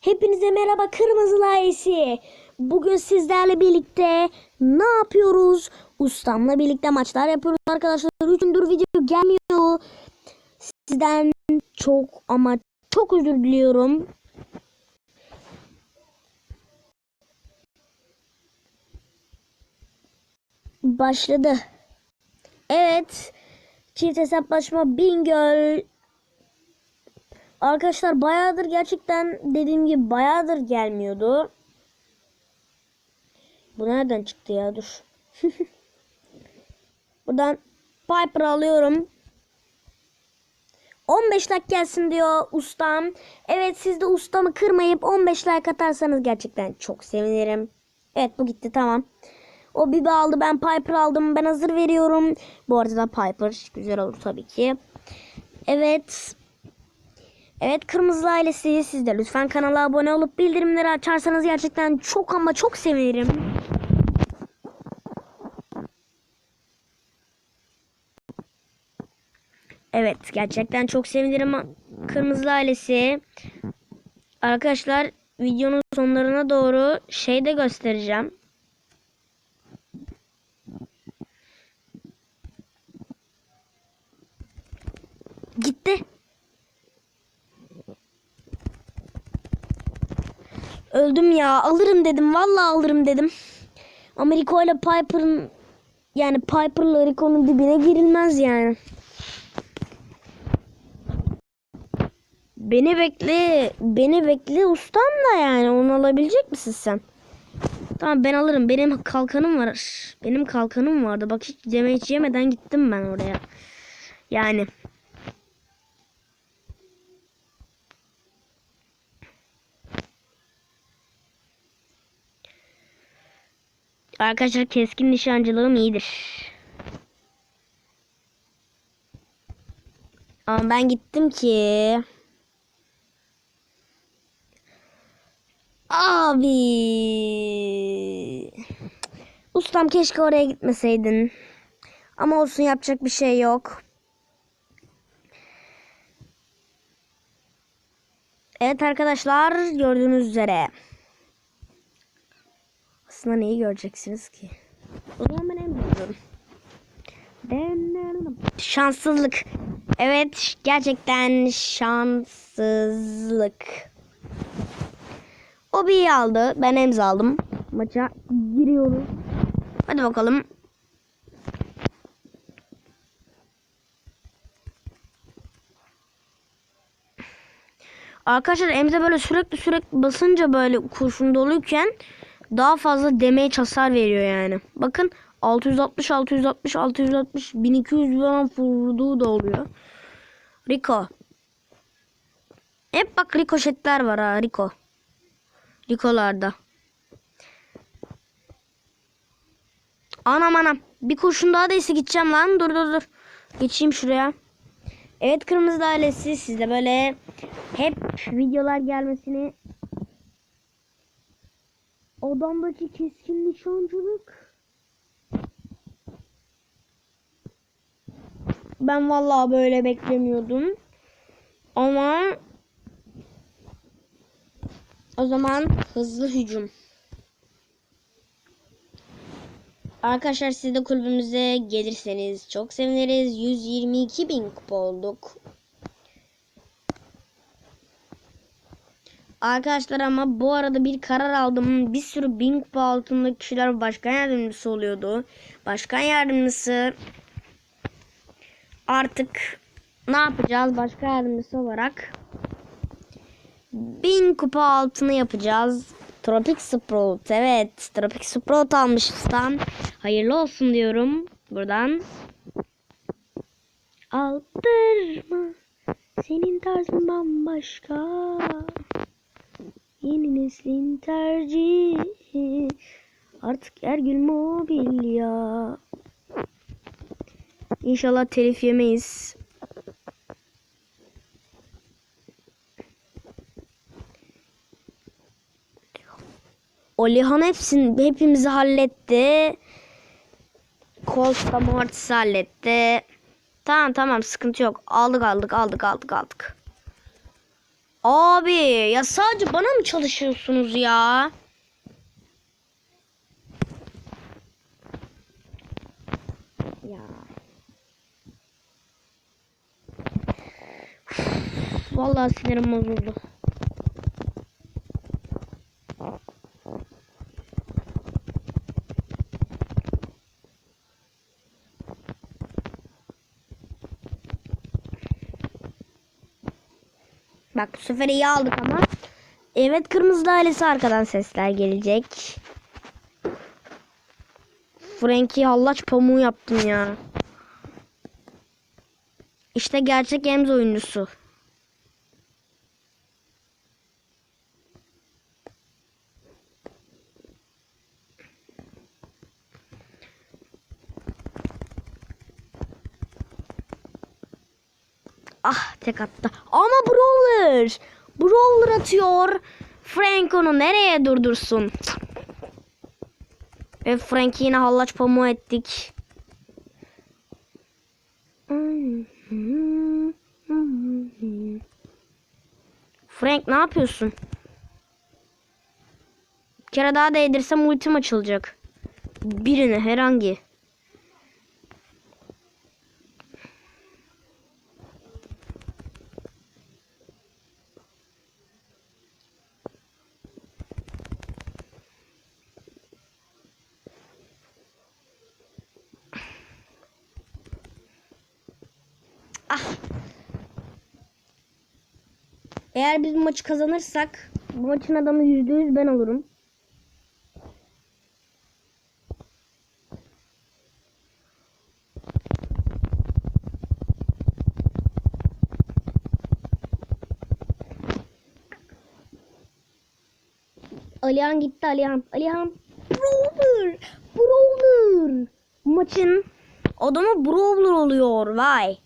Hepinize merhaba Kırmızı Ailesi. Bugün sizlerle birlikte ne yapıyoruz? Ustamla birlikte maçlar yapıyoruz arkadaşlar. Üçündür video gelmiyor. Sizden çok ama çok özür diliyorum. Başladı. Evet. Çift hesaplaşma Bingöl Arkadaşlar bayağıdır gerçekten dediğim gibi bayağıdır gelmiyordu. Bu nereden çıktı ya dur. Buradan Piper alıyorum. 15 like gelsin diyor ustam. Evet siz de ustamı kırmayıp 15 like atarsanız gerçekten çok sevinirim. Evet bu gitti tamam. O Bibi aldı ben Piper aldım ben hazır veriyorum. Bu arada da Piper güzel olur tabii ki. Evet Evet Kırmızı ailesi siz lütfen kanala abone olup bildirimleri açarsanız gerçekten çok ama çok sevinirim. Evet gerçekten çok sevinirim Kırmızı ailesi. Arkadaşlar videonun sonlarına doğru şey de göstereceğim. Gitti. Öldüm ya. Alırım dedim. Vallahi alırım dedim. Ama Rico ile Piper'ın yani Piper'la Rico'nun dibine girilmez yani. Beni bekle. Beni bekle ustam da yani. Onu alabilecek misin sen? Tamam ben alırım. Benim kalkanım var. Benim kalkanım vardı. Bak hiç hiç yemeden gittim ben oraya. Yani. Arkadaşlar keskin nişancılığım iyidir. Ama ben gittim ki. Abi. Ustam keşke oraya gitmeseydin. Ama olsun yapacak bir şey yok. Evet arkadaşlar gördüğünüz üzere. Aslında neyi göreceksiniz ki? O zaman ben en biliyorum. Şanssızlık. Evet gerçekten şanssızlık. O bir aldı. Ben emza aldım. Maça giriyoruz. Hadi bakalım. Arkadaşlar emze böyle sürekli sürekli basınca böyle kurşun doluyken daha fazla demeye hasar veriyor yani. Bakın 660 660 660 1200 falan vurduğu da oluyor. Rico. Hep bak rikoşetler var ha Rico. Rico'larda. Anam anam. Bir kurşun daha değse gideceğim lan. Dur dur dur. Geçeyim şuraya. Evet Kırmızı Dairesi sizde böyle hep videolar gelmesini Adamdaki keskin nişancılık. Ben vallahi böyle beklemiyordum. Ama o zaman hızlı hücum. Arkadaşlar siz de kulübümüze gelirseniz çok seviniriz. 122 bin kupa olduk. Arkadaşlar ama bu arada bir karar aldım. Bir sürü bin kupa altındaki kişiler başkan yardımcısı oluyordu. Başkan yardımcısı artık ne yapacağız başkan yardımcısı olarak? Bin kupa altını yapacağız. Tropic Sprout evet. Tropic Sprout almışsam hayırlı olsun diyorum buradan. Aldırma senin tarzın bambaşka. Yeni neslin tercihi artık Ergül Mobilya. İnşallah telif yemeyiz. Olihan hepsini hepimizi halletti. Colt da halletti. Tamam tamam sıkıntı yok. Aldık aldık aldık aldık aldık. Abi ya sadece bana mı çalışıyorsunuz ya? Ya. Vallahi sinirim bozuldu. Bak bu sefer iyi aldık ama. Evet kırmızı ailesi arkadan sesler gelecek. Frankie hallaç pamuğu yaptım ya. İşte gerçek Ems oyuncusu. Ah tek attı. Ama Brawler. Brawler atıyor. Frank onu nereye durdursun? Ve Frank'i yine hallaç pamuğu ettik. Frank ne yapıyorsun? Bir kere daha değdirsem ultim açılacak. Birine herhangi. Ah. Eğer biz bu maçı kazanırsak bu maçın adamı %100 ben olurum. Alihan gitti Alihan. Alihan. Brawler. Brawler. Maçın adamı Brawler oluyor. Vay.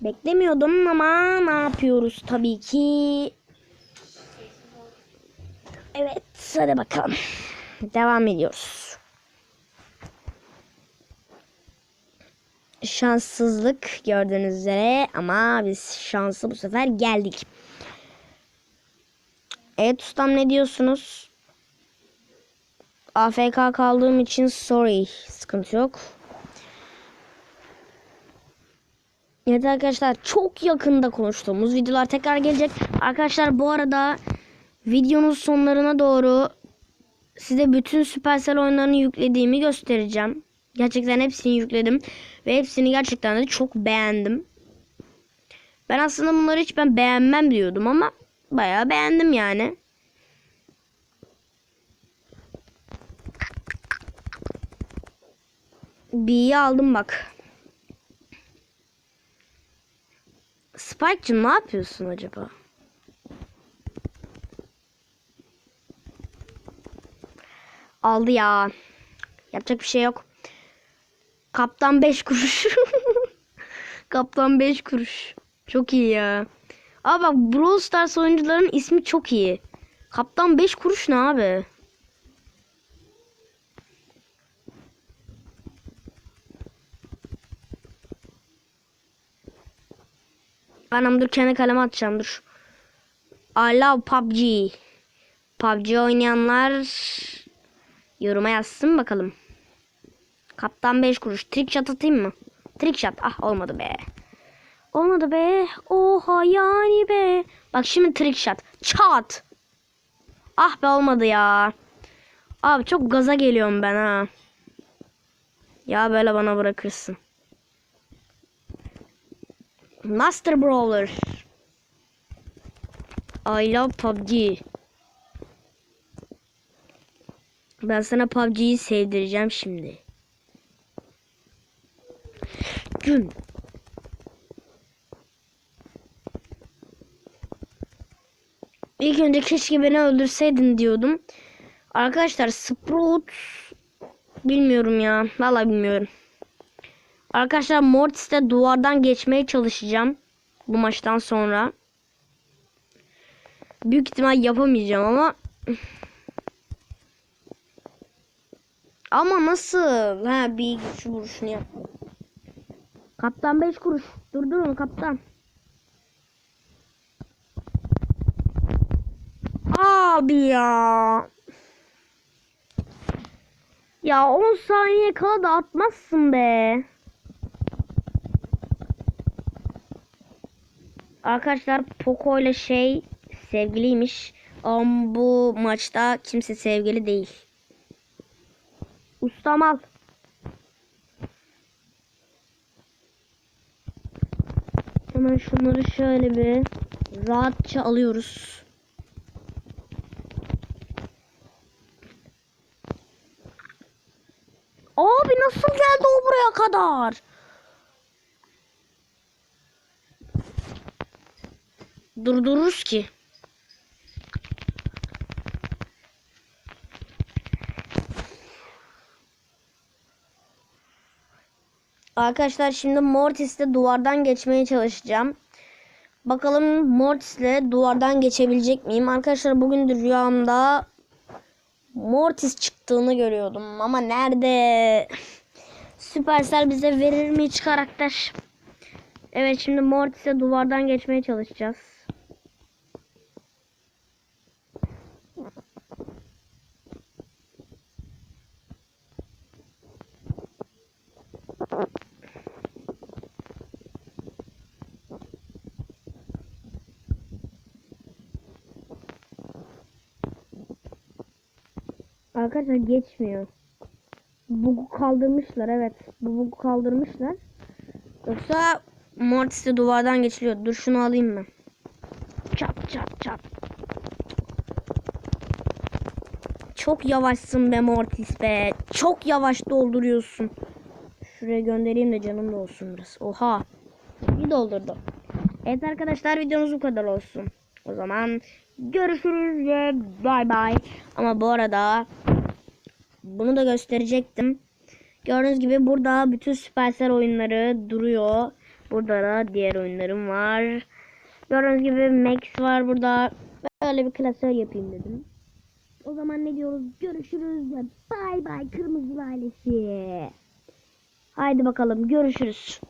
Beklemiyordum ama ne yapıyoruz tabii ki. Evet hadi bakalım. Devam ediyoruz. Şanssızlık gördüğünüz üzere ama biz şansı bu sefer geldik. Evet ustam ne diyorsunuz? AFK kaldığım için sorry. Sıkıntı yok. Evet arkadaşlar çok yakında konuştuğumuz videolar tekrar gelecek. Arkadaşlar bu arada videonun sonlarına doğru size bütün Supercell oyunlarını yüklediğimi göstereceğim. Gerçekten hepsini yükledim ve hepsini gerçekten de çok beğendim. Ben aslında bunları hiç ben beğenmem diyordum ama bayağı beğendim yani. B'yi aldım bak. Spike'cığım ne yapıyorsun acaba? Aldı ya. Yapacak bir şey yok. Kaptan 5 kuruş. Kaptan 5 kuruş. Çok iyi ya. Aa bak Brawl Stars oyuncuların ismi çok iyi. Kaptan 5 kuruş ne abi? Anam dur kendi kaleme atacağım dur. I love PUBG. PUBG oynayanlar yoruma yazsın bakalım. Kaptan 5 kuruş. Trick shot atayım mı? Trick shot. Ah olmadı be. Olmadı be. Oha yani be. Bak şimdi trick shot. Çat. Ah be olmadı ya. Abi çok gaza geliyorum ben ha. Ya böyle bana bırakırsın. Master Brawler. I love PUBG. Ben sana PUBG'yi sevdireceğim şimdi. Gün. İlk önce keşke beni öldürseydin diyordum. Arkadaşlar Sprout bilmiyorum ya. Vallahi bilmiyorum. Arkadaşlar Mortis'te duvardan geçmeye çalışacağım. Bu maçtan sonra. Büyük ihtimal yapamayacağım ama. Ama nasıl? Ha bir güç vuruşunu yap. Kaptan 5 kuruş. Durdurun kaptan. kaldı ya. Ya 10 saniye kala da atmazsın be. Arkadaşlar Poco ile şey sevgiliymiş. Ama bu maçta kimse sevgili değil. Ustam al. Hemen şunları şöyle bir rahatça alıyoruz. Abi nasıl geldi o buraya kadar? Durdururuz ki. Arkadaşlar şimdi Mortis'le duvardan geçmeye çalışacağım. Bakalım Mortis'le duvardan geçebilecek miyim? Arkadaşlar bugün rüyamda Mortis çıktığını görüyordum ama nerede? Supercell bize verir mi hiç karakter? Evet şimdi Mortis'e duvardan geçmeye çalışacağız. Arkadaşlar geçmiyor. Bug'u kaldırmışlar evet. Bu bug'u kaldırmışlar. Yoksa Mortis'te duvardan geçiliyor. Dur şunu alayım ben. Çat çat çat. Çok yavaşsın be Mortis be. Çok yavaş dolduruyorsun. Şuraya göndereyim de canım da olsun biraz. Oha. İyi doldurdu. Evet arkadaşlar videomuz bu kadar olsun. O zaman görüşürüz ve bay bay. Ama bu arada bunu da gösterecektim. Gördüğünüz gibi burada bütün Supercell oyunları duruyor. Burada da diğer oyunlarım var. Gördüğünüz gibi Max var burada. Böyle bir klasör yapayım dedim. O zaman ne diyoruz? Görüşürüz ve bay bay Kırmızı ailesi. Haydi bakalım görüşürüz.